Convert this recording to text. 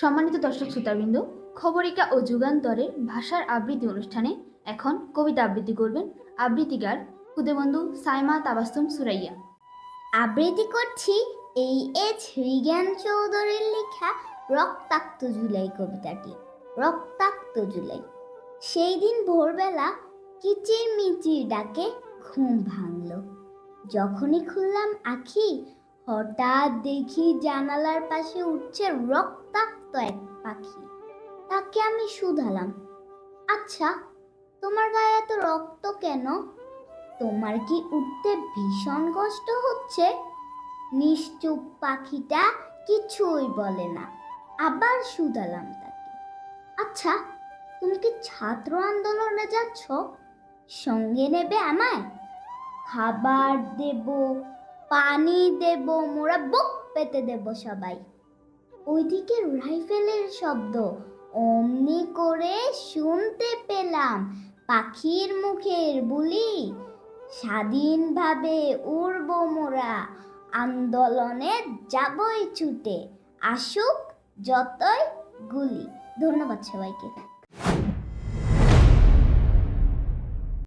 সম্মানিত দর্শক শ্রোতাবৃন্দ, খবরিকা ও যুগান্তরের ভাষার আবৃত্তি অনুষ্ঠানে এখন কবিতা আবৃত্তি করবেন আবৃত্তিকার খুদেবন্ধু সাইমা তাবাস্তুম সুরাইয়া। আবৃত্তি করছি এই এচ রিজ্ঞান চৌধুরীর লেখা রক্তাক্ত জুলাই কবিতাটি, রক্তাক্ত জুলাই। সেই দিন ভোরবেলা কিচির মিচির ডাকে ঘুম ভাঙল। যখনই খুললাম আখি হঠাৎ দেখি জানালার পাশে উঠছে রক্তাক্ত এক পাখি। তাকে আমি শুধালাম। আচ্ছা তোমার গায়ে এত রক্ত কেন? তোমার কি উঠতে ভীষণ কষ্ট হচ্ছে? নিশ্চুপ পাখিটা কিছুই বলে না, আবার শুধালাম তাকে। আচ্ছা তুমি কি ছাত্র আন্দোলনে যাচ্ছ? সঙ্গে নেবে আমায়? খাবার দেব পানি দেব, মোরা বুক পেতে দেব সবাই। ওইদিকে রাইফেলের শব্দ অমনি করে শুনতে পেলাম পাখির মুখের বুলি। স্বাধীনভাবে উড়ব মোরা, আন্দোলনে যাবই ছুটে, আসুক যতই গুলি। ধন্যবাদ সবাইকে।